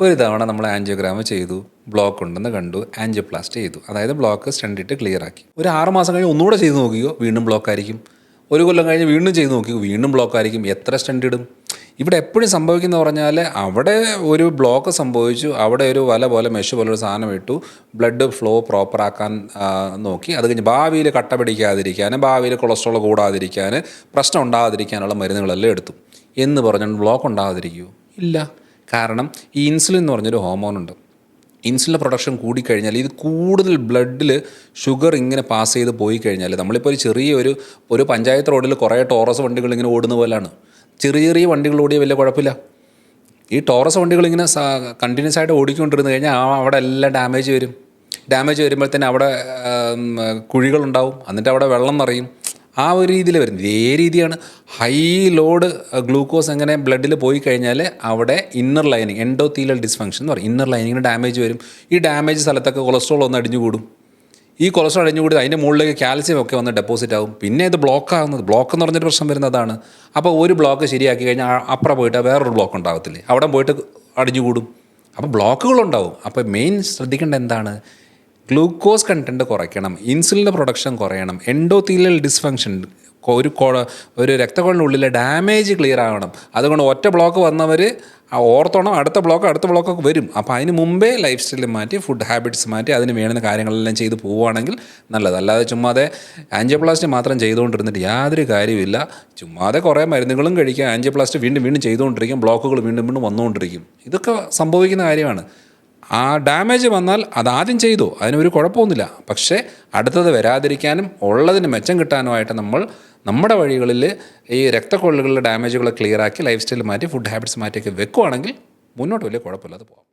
ഒരു തവണ നമ്മൾ ആൻജിയോഗ്രാം ചെയ്തു ബ്ലോക്ക് ഉണ്ടെന്ന് കണ്ടു ആൻജിയോപ്ലാസ്റ്റ് ചെയ്തു. അതായത് ബ്ലോക്ക് സ്റ്റണ്ട് ഇട്ട് ക്ലിയർ ആക്കി. ഒരു ആറ് മാസം കഴിഞ്ഞ് ഒന്നുകൂടെ ചെയ്ത് നോക്കിയോ വീണ്ടും ബ്ലോക്ക് ആയിരിക്കും. ഒരു കൊല്ലം കഴിഞ്ഞ് വീണ്ടും ചെയ്ത് നോക്കിയോ വീണ്ടും ബ്ലോക്ക് ആയിരിക്കും. എത്ര സ്റ്റണ്ട് ഇടും? ഇവിടെ എപ്പോഴും സംഭവിക്കുന്നത് പറഞ്ഞാൽ അവിടെ ഒരു ബ്ലോക്ക് സംഭവിച്ചു അവിടെ ഒരു വല പോലെ മെഷ് പോലെ ഒരു സാധനം ഇട്ടു ബ്ലഡ് ഫ്ലോ പ്രോപ്പറാക്കാൻ നോക്കി. അത് കഴിഞ്ഞ് ഭാവിയിൽ കട്ട പിടിക്കാതിരിക്കാൻ ഭാവിയിൽ കൊളസ്ട്രോൾ കൂടാതിരിക്കാൻ പ്രശ്നം ഉണ്ടാകാതിരിക്കാനുള്ള മരുന്നുകളെല്ലാം എടുത്തു. എന്ന് പറഞ്ഞാൽ ബ്ലോക്ക് ഉണ്ടാകാതിരിക്കുമോ ഇല്ല. കാരണം ഈ ഇൻസുലിൻ എന്ന് പറഞ്ഞൊരു ഹോർമോൺ ഉണ്ട്. ഇൻസുലിന്റെ പ്രൊഡക്ഷൻ കൂടിക്കഴിഞ്ഞാൽ ഇത് കൂടുതൽ ബ്ലഡിൽ ഷുഗർ ഇങ്ങനെ പാസ് ചെയ്ത് പോയി കഴിഞ്ഞാൽ നമ്മളിപ്പോൾ ഒരു ചെറിയ ഒരു ഒരു പഞ്ചായത്ത് റോഡിൽ കുറേ ടോറസ് വണ്ടികൾ ഇങ്ങനെ ഓടുന്ന പോലെയാണ്. ചെറിയ ചെറിയ വണ്ടികൾ ഓടിയ വലിയ കുഴപ്പമില്ല. ഈ ടോറസ് വണ്ടികൾ ഇങ്ങനെ കണ്ടിന്യൂസ് ആയിട്ട് ഓടിക്കൊണ്ടിരുന്ന് കഴിഞ്ഞാൽ അവിടെ എല്ലാം ഡാമേജ് വരും. ഡാമേജ് വരുമ്പോഴത്തേന് അവിടെ കുഴികളുണ്ടാവും. എന്നിട്ട് അവിടെ വെള്ളം നിറയും. ആ ഒരു രീതിയിൽ വരുന്നത്. ഇതേ രീതിയാണ് ഹൈ ലോഡ് ഗ്ലൂക്കോസ് എങ്ങനെ ബ്ലഡിൽ പോയി കഴിഞ്ഞാൽ അവിടെ ഇന്നർ ലൈനിങ് എൻഡോത്തീലൽ ഡിസ്ഫങ്ഷൻ എന്ന് പറയും. ഇന്നർ ലൈനിങ്ങിന് ഡാമേജ് വരും. ഈ ഡാമേജ് സ്ഥലത്തൊക്കെ കൊളസ്ട്രോൾ ഒന്ന് അടിഞ്ഞു കൂടും. ഈ കൊളസ്ട്രോൾ അടിഞ്ഞു കൂടി അതിന്റെ മുകളിലേക്ക് കാൽസ്യം ഒക്കെ വന്ന് ഡെപ്പോസിറ്റ് ആകും പിന്നെ ഇത് ബ്ലോക്ക് ആകുന്നത് ബ്ലോക്ക് എന്ന് പറഞ്ഞൊരു പ്രശ്നം വരുന്നതാണ് അപ്പോൾ ഒരു ബ്ലോക്ക് ശരിയാക്കി കഴിഞ്ഞാൽ അപ്പുറം പോയിട്ട് വേറൊരു ബ്ലോക്ക് ഉണ്ടാകത്തില്ലേ അവിടെ പോയിട്ട് അടിഞ്ഞു കൂടും. അപ്പോൾ ബ്ലോക്കുകളുണ്ടാവും അപ്പോൾ മെയിൻ ശ്രദ്ധിക്കേണ്ട എന്താണ്? ഗ്ലൂക്കോസ് കണ്ടന്റ് കുറയ്ക്കണം ഇൻസുലിന്റെ പ്രൊഡക്ഷൻ കുറയണം എൻഡോത്തീലിയൽ ഡിസ്ഫങ്ഷൻ ഒരു ഒരു രക്തക്കുഴലിനുള്ളിലെ ഡാമേജ് ക്ലിയർ ആവണം. അതുകൊണ്ട് ഒറ്റ ബ്ലോക്ക് വന്നവർ ഓർത്തോണം അടുത്ത ബ്ലോക്ക് അടുത്ത ബ്ലോക്കൊക്കെ വരും. അപ്പോൾ അതിന് മുമ്പേ ലൈഫ് സ്റ്റൈൽ മാറ്റി ഫുഡ് ഹാബിറ്റ്സ് മാറ്റി അതിന് വേണ്ടുന്ന കാര്യങ്ങളെല്ലാം ചെയ്ത് പോവുകയാണെങ്കിൽ നല്ലത്. അല്ലാതെ ചുമ്മാതെ ആൻജിയോപ്ലാസ്റ്റ് മാത്രം ചെയ്തുകൊണ്ടിരുന്നിട്ട് യാതൊരു കാര്യമില്ല ചുമ്മാതെ കുറേ മരുന്നുകളും കഴിക്കുക ആൻജിയോപ്ലാസ്റ്റ് വീണ്ടും വീണ്ടും ചെയ്തുകൊണ്ടിരിക്കും ബ്ലോക്കുകൾ വീണ്ടും വീണ്ടും വന്നുകൊണ്ടിരിക്കും. ഇതൊക്കെ സംഭവിക്കുന്ന കാര്യമാണ്. ആ ഡാമേജ് വന്നാൽ അതാദ്യം ചെയ്തു. അതിനൊരു കുഴപ്പമൊന്നുമില്ല. പക്ഷേ അടുത്തത് വരാതിരിക്കാനും ഉള്ളതിന് മെച്ചം കിട്ടാനുമായിട്ട് നമ്മൾ നമ്മുടെ വഴികളിൽ ഈ രക്തക്കൊള്ളുകളിലെ ഡാമേജുകളെ ക്ലിയറാക്കി ലൈഫ് സ്റ്റൈൽ മാറ്റി ഫുഡ് ഹാബിറ്റ്സ് മാറ്റിയൊക്കെ വെക്കുവാണെങ്കിൽ മുന്നോട്ട് വലിയ കുഴപ്പമില്ലാതെ പോകാം